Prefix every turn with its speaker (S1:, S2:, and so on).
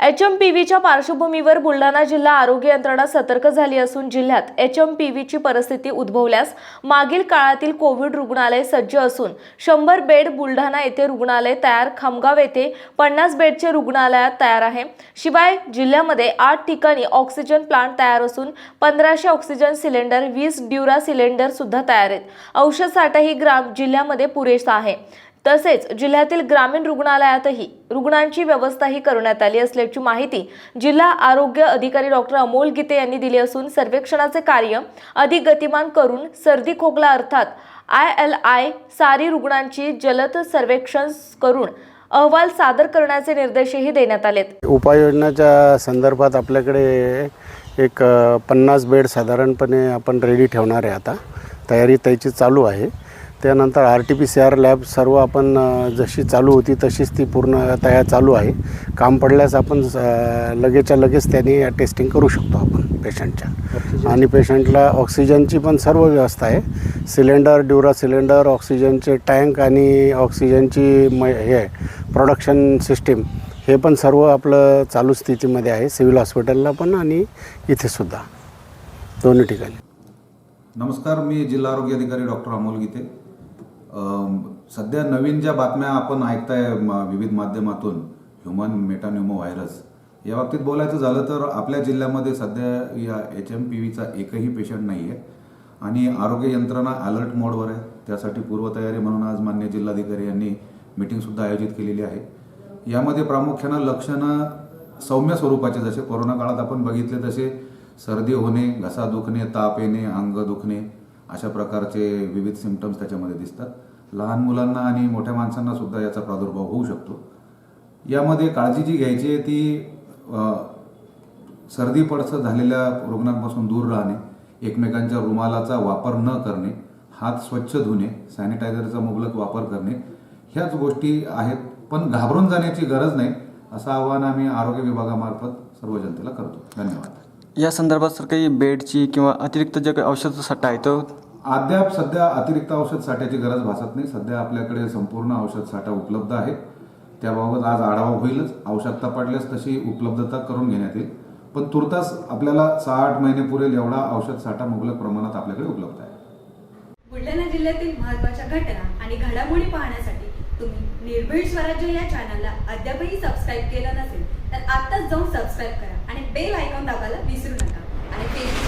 S1: H M P व्हीच्या पार्श्वभूमीवर बुलढाणा जिल्हा आरोग्य यंत्रणा सतर्क झाली असून जिल्ह्यात एच एम पी व्हीची परिस्थिती उद्भवल्यास मागील काळातील कोविड रुग्णालय सज्ज असून शंभर बेड बुलढाणा येथे रुग्णालय तयार खामगाव येथे पन्नास बेडचे रुग्णालयात तयार आहे. शिवाय जिल्ह्यामध्ये आठ ठिकाणी ऑक्सिजन प्लांट तयार असून पंधराशे ऑक्सिजन सिलेंडर वीस ड्युरा सिलेंडर सुद्धा तयार आहेत. औषध साठाही ग्राम जिल्ह्यामध्ये पुरेसा आहे. तसेच जिल्ह्यातील ग्रामीण रुग्णालयातही रुग्णांची व्यवस्थाही करण्यात आली असल्याची माहिती जिल्हा आरोग्य अधिकारी डॉक्टर अमोल गीते यांनी दिली असून सर्वेक्षणाचे कार्य अधिक गतिमान करून सर्दी खोकला अर्थात आय एल आय सारी रुग्णांची जलद सर्वेक्षण करून अहवाल सादर करण्याचे निर्देशही देण्यात आलेत.
S2: उपाययोजनाच्या संदर्भात आपल्याकडे एक पन्नास बेड साधारणपणे आपण रेडी ठेवणार आहे आता. तयारी त्याची चालू आहे. त्यानंतर R T P C R lab सर्व आपण जशी चालू होती तशीच ती पूर्ण तयार चालू आहे. काम पडल्यास आपण लगेचच्या लगेच त्यांनी टेस्टिंग करू शकतो आपण पेशंटच्या. आणि पेशंटला ऑक्सिजनची पण सर्व व्यवस्था आहे. सिलेंडर ड्युरा सिलेंडर ऑक्सिजनचे टँक आणि ऑक्सिजनची म हे प्रोडक्शन सिस्टीम हे पण सर्व आपलं चालू स्थितीमध्ये आहे. सिव्हिल हॉस्पिटलला पण आणि इथे सुद्धा. दोन्ही ठिकाणी.
S3: नमस्कार मी जिल्हा आरोग्य अधिकारी डॉक्टर अमोल गीते. सध्या नवीन ज्या बातम्या आपण ऐकताय म- विविध माध्यमातून ह्युमन मेटान्युमो व्हायरस या बाबतीत बोलायचं झालं तर आपल्या जिल्ह्यामध्ये सध्या या एच एम पी व्हीचा एकही पेशंट नाही आहे आणि आरोग्य यंत्रणा अलर्ट मोडवर आहे. त्यासाठी पूर्वतयारी म्हणून आज मान्य जिल्हाधिकारी यांनी मिटिंगसुद्धा आयोजित केलेली आहे. यामध्ये प्रामुख्यानं लक्षणं सौम्य स्वरूपाचे जसे कोरोना काळात आपण बघितले तसे सर्दी होणे घसा दुखणे ताप येणे अंग दुखणे अशा प्रकारचे विविध सिमटम्स त्याच्यामध्ये दिसतात. लहान मुलांना आणि मोठ्या माणसांना सुद्धा याचा प्रादुर्भाव होऊ शकतो. यामध्ये काळजी जी घ्यायची आहे ती सर्दी पडसं झालेल्या रुग्णांपासून दूर राहणे एकमेकांच्या रुमालाचा वापर न करणे हात स्वच्छ धुणे सॅनिटायझरचा मुबलक वापर करणे ह्याच गोष्टी आहेत. पण घाबरून जाण्याची गरज नाही असं आवाहन आम्ही आरोग्य विभागामार्फत सर्व जनतेला करतो. धन्यवाद.
S4: या संदर्भात सर काही बेडची किंवा अतिरिक्त जे काही औषध साठा आहे तो
S3: अद्याप सध्या अतिरिक्त औषध साठ्याची गरज भासत नाही. सध्या आपल्याकडे संपूर्ण औषध साठा उपलब्ध आहे. त्याबाबत आज आढावा होईलच. आवश्यकता पडल्यास तशी उपलब्धता करून घेण्यात येईल. पण तुर्तास आपल्याला सहा आठ महिने पुरेल एवढा औषध साठा मुबलक प्रमाणात आपल्याकडे उपलब्ध आहे.
S5: बुलढाणा जिल्ह्यातील महत्त्वाच्या घटना आणि घडामोडी पाहण्यासाठी तुम्ही निर्भीड स्वराज्य या चॅनलला अद्यापही सबस्क्राईब केलं नसेल तर आत्ताच जाऊन सबस्क्राईब करा आणि बेल आयकॉन दाबायला विसरू नका. आणि फेसबुक